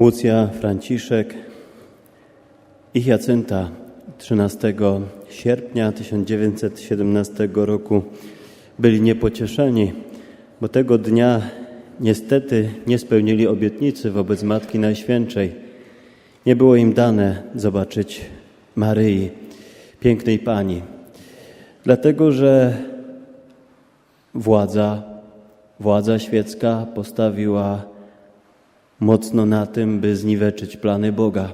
Łucja, Franciszek i Jacynta 13 sierpnia 1917 roku byli niepocieszeni, bo tego dnia niestety nie spełnili obietnicy wobec Matki Najświętszej. Nie było im dane zobaczyć Maryi, pięknej Pani, dlatego że władza, władza świecka postawiła mocno na tym, by zniweczyć plany Boga.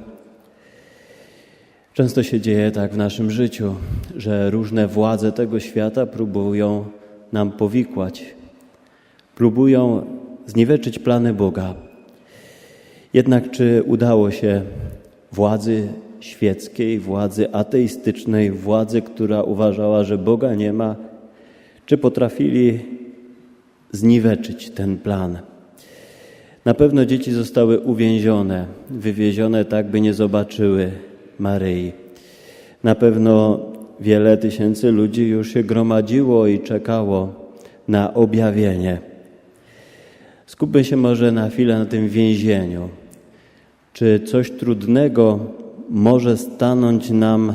Często się dzieje tak w naszym życiu, że różne władze tego świata próbują nam powikłać, próbują zniweczyć plany Boga. Jednak czy udało się władzy świeckiej, władzy ateistycznej, władzy, która uważała, że Boga nie ma, czy potrafili zniweczyć ten plan? Na pewno dzieci zostały uwięzione, wywiezione tak, by nie zobaczyły Maryi. Na pewno wiele tysięcy ludzi już się gromadziło i czekało na objawienie. Skupmy się może na chwilę na tym więzieniu. Czy coś trudnego może stanąć nam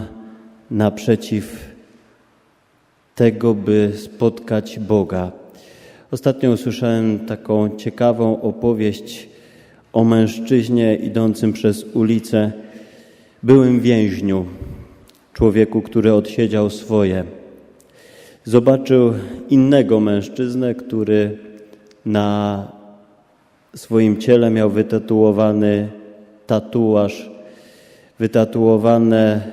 naprzeciw tego, by spotkać Boga? Ostatnio usłyszałem taką ciekawą opowieść o mężczyźnie idącym przez ulicę, byłym więźniu, człowieku, który odsiedział swoje. Zobaczył innego mężczyznę, który na swoim ciele miał wytatuowany tatuaż, wytatuowane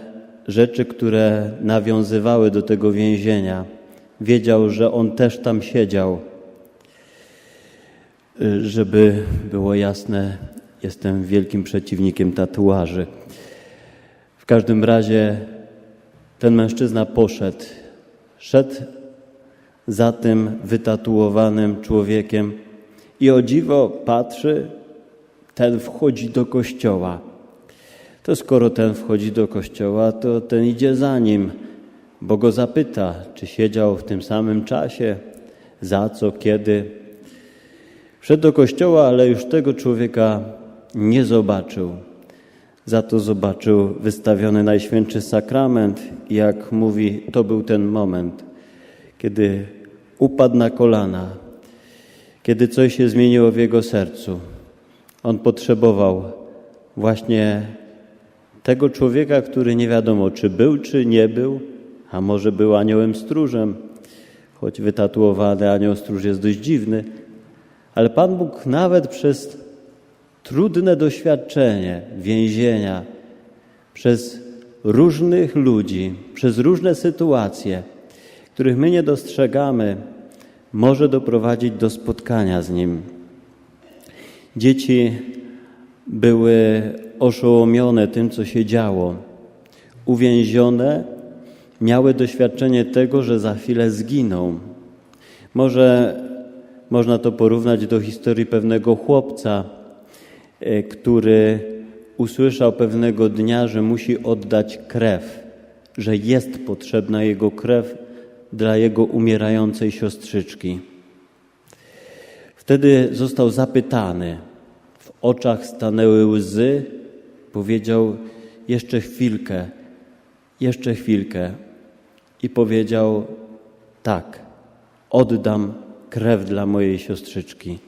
rzeczy, które nawiązywały do tego więzienia. Wiedział, że on też tam siedział. Żeby było jasne, jestem wielkim przeciwnikiem tatuaży. W każdym razie ten mężczyzna poszedł, szedł za tym wytatuowanym człowiekiem i o dziwo patrzy, ten wchodzi do kościoła. To skoro ten wchodzi do kościoła, to ten idzie za nim, bo go zapyta, czy siedział w tym samym czasie, za co, kiedy. Wszedł do kościoła, ale już tego człowieka nie zobaczył. Za to zobaczył wystawiony Najświętszy Sakrament jak mówi, to był ten moment, kiedy upadł na kolana, kiedy coś się zmieniło w jego sercu. On potrzebował właśnie tego człowieka, który nie wiadomo, czy był, czy nie był, a może był aniołem stróżem, choć wytatuowany anioł stróż jest dość dziwny, ale Pan Bóg nawet przez trudne doświadczenie więzienia, przez różnych ludzi, przez różne sytuacje, których my nie dostrzegamy, może doprowadzić do spotkania z Nim. Dzieci były oszołomione tym, co się działo, uwięzione, miały doświadczenie tego, że za chwilę zginą. Może można to porównać do historii pewnego chłopca, który usłyszał pewnego dnia, że musi oddać krew, że jest potrzebna jego krew dla jego umierającej siostrzyczki. Wtedy został zapytany, w oczach stanęły łzy, powiedział: Jeszcze chwilkę, jeszcze chwilkę. I powiedział: Tak, oddam krew dla mojej siostrzyczki.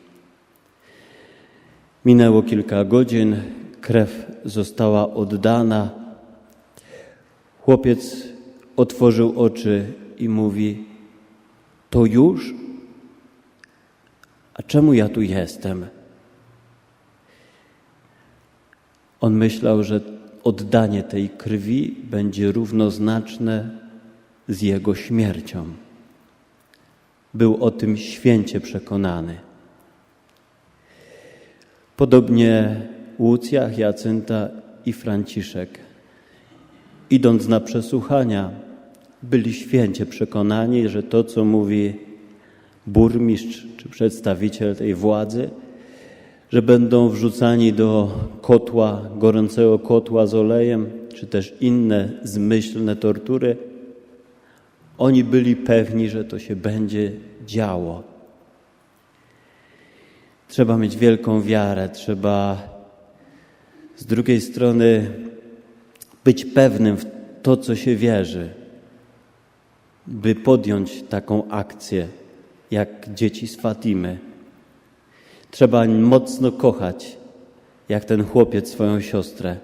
Minęło kilka godzin, krew została oddana. Chłopiec otworzył oczy i mówi: To już? A czemu ja tu jestem? On myślał, że oddanie tej krwi będzie równoznaczne z jego śmiercią. Był o tym święcie przekonany. Podobnie Łucja, Jacynta i Franciszek, idąc na przesłuchania, byli święcie przekonani, że to, co mówi burmistrz czy przedstawiciel tej władzy, że będą wrzucani do kotła, gorącego kotła z olejem, czy też inne zmyślne tortury, oni byli pewni, że to się będzie działo. Trzeba mieć wielką wiarę, trzeba z drugiej strony być pewnym w to, co się wierzy, by podjąć taką akcję, jak dzieci z Fatimy. Trzeba mocno kochać, jak ten chłopiec swoją siostrę.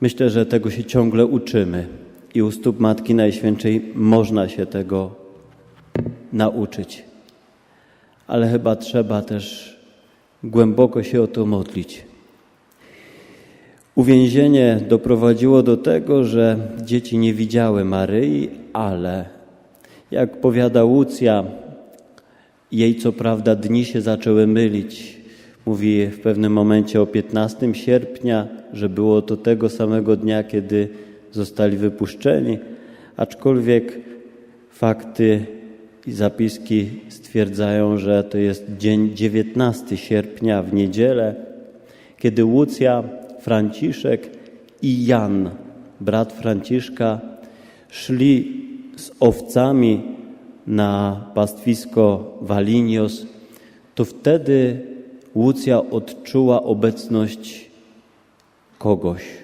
Myślę, że tego się ciągle uczymy i u stóp Matki Najświętszej można się tego nauczyć. Ale chyba trzeba też głęboko się o to modlić. Uwięzienie doprowadziło do tego, że dzieci nie widziały Maryi, ale jak powiada Łucja, jej co prawda dni się zaczęły mylić. Mówi w pewnym momencie o 15 sierpnia, że było to tego samego dnia, kiedy zostali wypuszczeni, aczkolwiek fakty i zapiski stwierdzają, że to jest dzień 19 sierpnia w niedzielę, kiedy Łucja, Franciszek i Jan, brat Franciszka, szli z owcami na pastwisko Walinios, to wtedy Łucja odczuła obecność kogoś.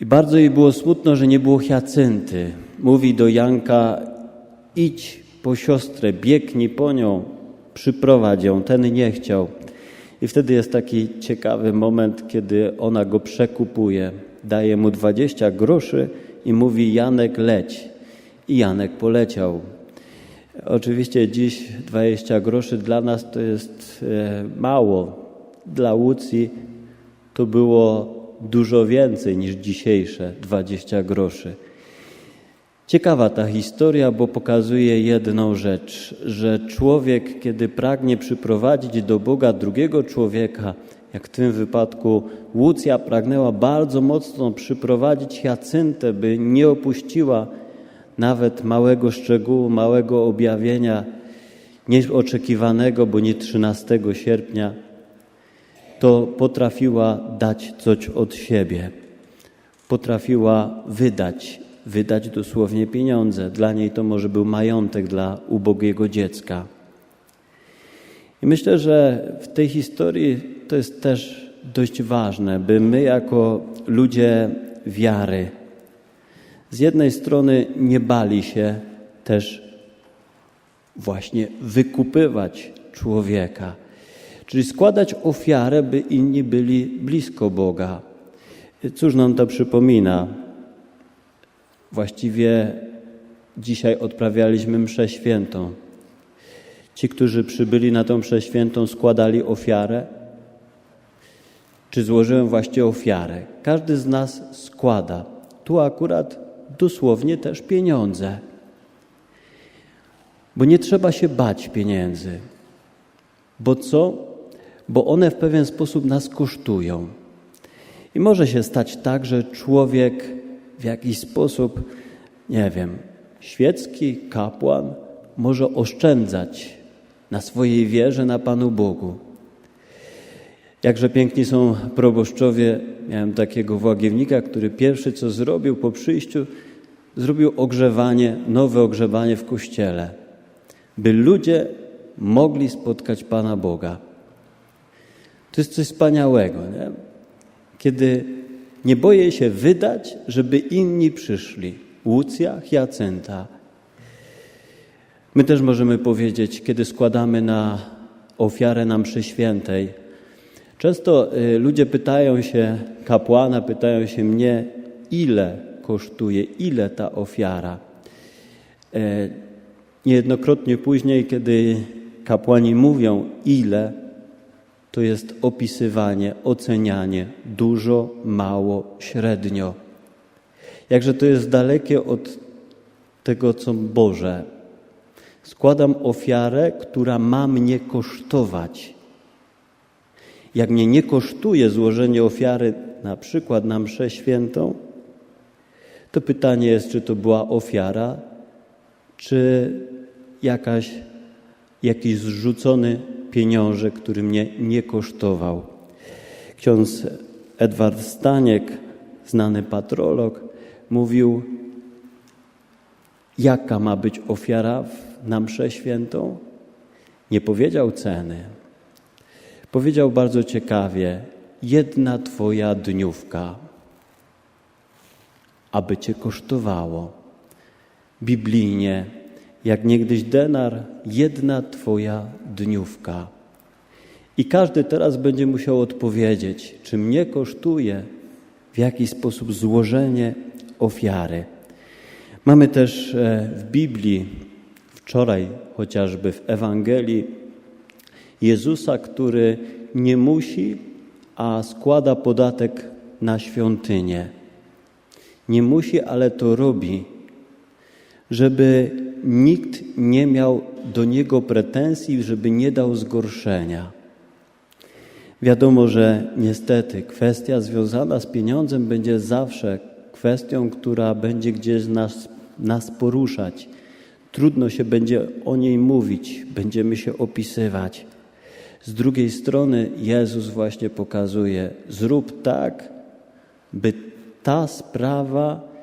I bardzo jej było smutno, że nie było Hiacynty. Mówi do Janka, idź po siostrę, biegnij po nią, przyprowadź ją. Ten nie chciał. I wtedy jest taki ciekawy moment, kiedy ona go przekupuje. Daje mu dwadzieścia groszy i mówi Janek leć. I Janek poleciał. Oczywiście dziś 20 groszy dla nas to jest e, mało. Dla Łucji to było dużo więcej niż dzisiejsze 20 groszy. Ciekawa ta historia, bo pokazuje jedną rzecz, że człowiek, kiedy pragnie przyprowadzić do Boga drugiego człowieka, jak w tym wypadku Łucja pragnęła bardzo mocno przyprowadzić Jacyntę, by nie opuściła nawet małego szczegółu, małego objawienia, nieoczekiwanego, bo nie 13 sierpnia, to potrafiła dać coś od siebie. Potrafiła wydać, wydać dosłownie pieniądze. Dla niej to może był majątek dla ubogiego dziecka. I myślę, że w tej historii to jest też dość ważne, by my jako ludzie wiary z jednej strony nie bali się też właśnie wykupywać człowieka, czyli składać ofiarę, by inni byli blisko Boga. Cóż nam to przypomina? Właściwie dzisiaj odprawialiśmy mszę świętą. Ci, którzy przybyli na tą mszę świętą, składali ofiarę, czy złożyłem właśnie ofiarę. Każdy z nas składa. Tu akurat dosłownie też pieniądze. Bo nie trzeba się bać pieniędzy. Bo co? Bo one w pewien sposób nas kosztują. I może się stać tak, że człowiek w jakiś sposób, nie wiem, świecki kapłan może oszczędzać na swojej wierze na Panu Bogu. Jakże piękni są proboszczowie. Miałem takiego włagiewnika, który pierwszy co zrobił po przyjściu, zrobił ogrzewanie, nowe ogrzewanie w kościele, by ludzie mogli spotkać Pana Boga. To jest coś wspaniałego, nie? kiedy nie boję się wydać, żeby inni przyszli. Łucja, Hiacynta. My też możemy powiedzieć, kiedy składamy na ofiarę nam przy świętej, Często y, ludzie pytają się kapłana, pytają się mnie, ile kosztuje, ile ta ofiara. E, niejednokrotnie później, kiedy kapłani mówią ile, to jest opisywanie, ocenianie dużo, mało, średnio. Jakże to jest dalekie od tego, co Boże. Składam ofiarę, która ma mnie kosztować. Jak mnie nie kosztuje złożenie ofiary na przykład na mszę świętą, to pytanie jest, czy to była ofiara, czy jakaś, jakiś zrzucony pieniążek, który mnie nie kosztował. Ksiądz Edward Staniek, znany patrolog, mówił, jaka ma być ofiara na mszę świętą. Nie powiedział ceny, powiedział bardzo ciekawie: Jedna Twoja dniówka, aby Cię kosztowało. Biblijnie, jak niegdyś denar, jedna Twoja dniówka. I każdy teraz będzie musiał odpowiedzieć, czy mnie kosztuje w jakiś sposób złożenie ofiary. Mamy też e, w Biblii, wczoraj chociażby w Ewangelii, Jezusa, który nie musi, a składa podatek na świątynię. Nie musi, ale to robi, żeby nikt nie miał do niego pretensji, żeby nie dał zgorszenia. Wiadomo, że niestety kwestia związana z pieniądzem będzie zawsze kwestią, która będzie gdzieś nas, nas poruszać. Trudno się będzie o niej mówić, będziemy się opisywać. Z drugiej strony Jezus właśnie pokazuje: zrób tak, by ta sprawa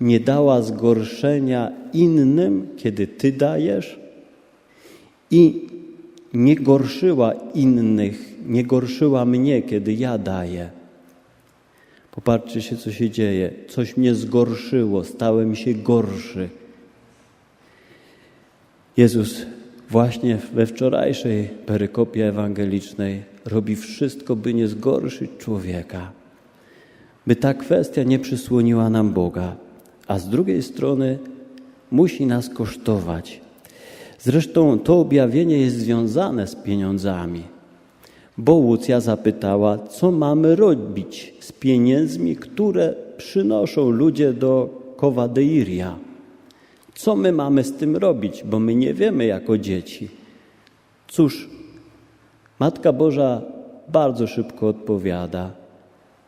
nie dała zgorszenia innym, kiedy Ty dajesz, i nie gorszyła innych, nie gorszyła mnie, kiedy ja daję. Popatrzcie się, co się dzieje. Coś mnie zgorszyło, stałem się gorszy. Jezus właśnie we wczorajszej perykopie ewangelicznej robi wszystko, by nie zgorszyć człowieka, by ta kwestia nie przysłoniła nam Boga, a z drugiej strony musi nas kosztować. Zresztą to objawienie jest związane z pieniądzami, bo Łucja zapytała, co mamy robić z pieniędzmi, które przynoszą ludzie do Kowadeiria. Co my mamy z tym robić, bo my nie wiemy jako dzieci. Cóż, Matka Boża bardzo szybko odpowiada: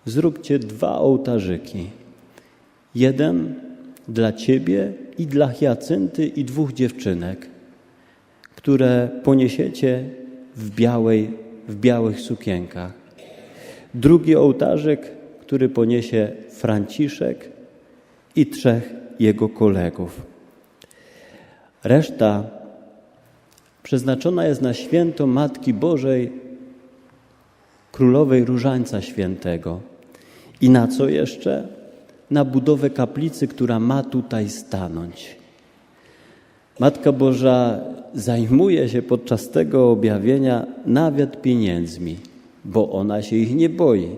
Zróbcie dwa ołtarzyki. Jeden dla ciebie i dla Hiacynty i dwóch dziewczynek, które poniesiecie w, białej, w białych sukienkach. Drugi ołtarzyk, który poniesie Franciszek i trzech jego kolegów. Reszta przeznaczona jest na święto Matki Bożej, Królowej Różańca Świętego. I na co jeszcze? Na budowę kaplicy, która ma tutaj stanąć. Matka Boża zajmuje się podczas tego objawienia nawet pieniędzmi, bo ona się ich nie boi,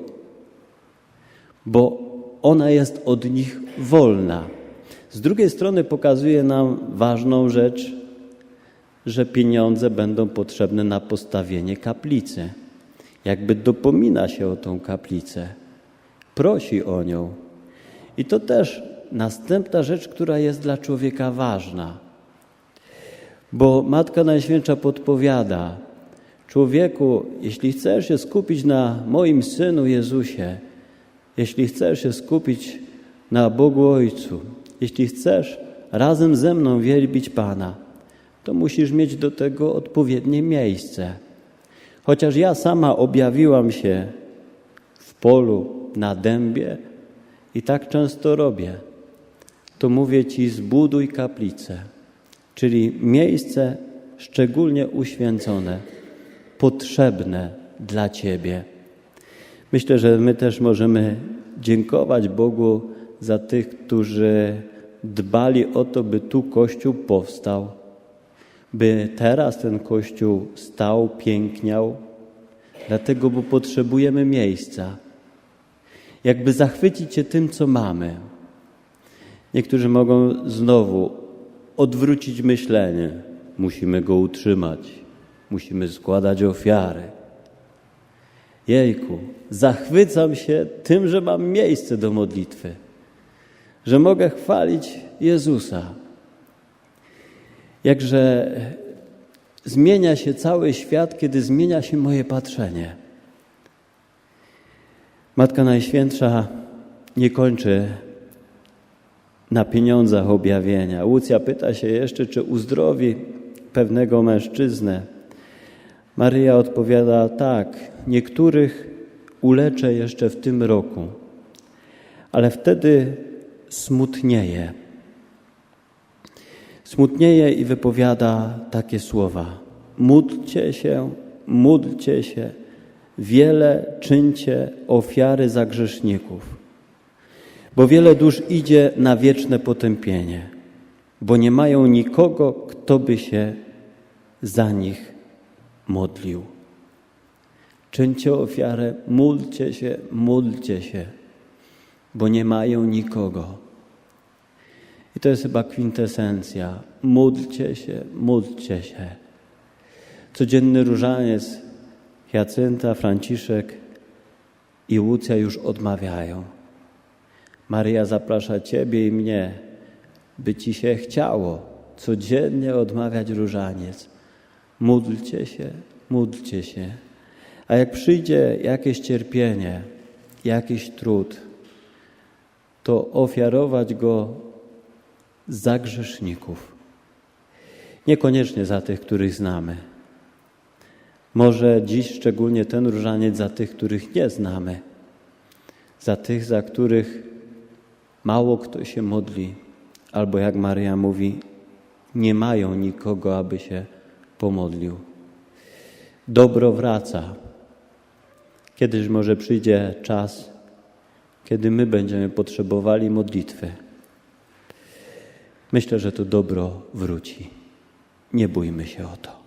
bo ona jest od nich wolna. Z drugiej strony pokazuje nam ważną rzecz, że pieniądze będą potrzebne na postawienie kaplicy. Jakby dopomina się o tą kaplicę, prosi o nią. I to też następna rzecz, która jest dla człowieka ważna. Bo Matka Najświętsza podpowiada, człowieku, jeśli chcesz się skupić na moim Synu Jezusie, jeśli chcesz się skupić na Bogu Ojcu, jeśli chcesz razem ze mną wielbić Pana, to musisz mieć do tego odpowiednie miejsce. Chociaż ja sama objawiłam się w polu, na dębie i tak często robię, to mówię Ci zbuduj kaplicę, czyli miejsce szczególnie uświęcone, potrzebne dla Ciebie. Myślę, że my też możemy dziękować Bogu za tych, którzy dbali o to, by tu Kościół powstał, by teraz ten Kościół stał, piękniał, dlatego, bo potrzebujemy miejsca. Jakby zachwycić się tym, co mamy. Niektórzy mogą znowu odwrócić myślenie. Musimy go utrzymać, musimy składać ofiary. Jejku, zachwycam się tym, że mam miejsce do modlitwy że mogę chwalić Jezusa. Jakże zmienia się cały świat, kiedy zmienia się moje patrzenie. Matka Najświętsza nie kończy na pieniądzach objawienia. Łucja pyta się jeszcze, czy uzdrowi pewnego mężczyznę. Maryja odpowiada tak, niektórych uleczę jeszcze w tym roku, ale wtedy smutnieje. Smutnieje i wypowiada takie słowa: Módlcie się, módlcie się, wiele czyńcie ofiary za grzeszników, bo wiele dusz idzie na wieczne potępienie, bo nie mają nikogo, kto by się za nich modlił. Czyńcie ofiarę, módlcie się, módlcie się, bo nie mają nikogo. I to jest chyba kwintesencja. Módlcie się, módlcie się. Codzienny różaniec Jacynta, Franciszek i Łucja już odmawiają. Maria zaprasza Ciebie i mnie, by Ci się chciało codziennie odmawiać różaniec. Módlcie się, módlcie się. A jak przyjdzie jakieś cierpienie, jakiś trud, to ofiarować go za grzeszników. Niekoniecznie za tych, których znamy. Może dziś szczególnie ten różaniec za tych, których nie znamy, za tych, za których mało kto się modli, albo jak Maria mówi, nie mają nikogo, aby się pomodlił. Dobro wraca. Kiedyś może przyjdzie czas, kiedy my będziemy potrzebowali modlitwy. Myślę, że to dobro wróci. Nie bójmy się o to.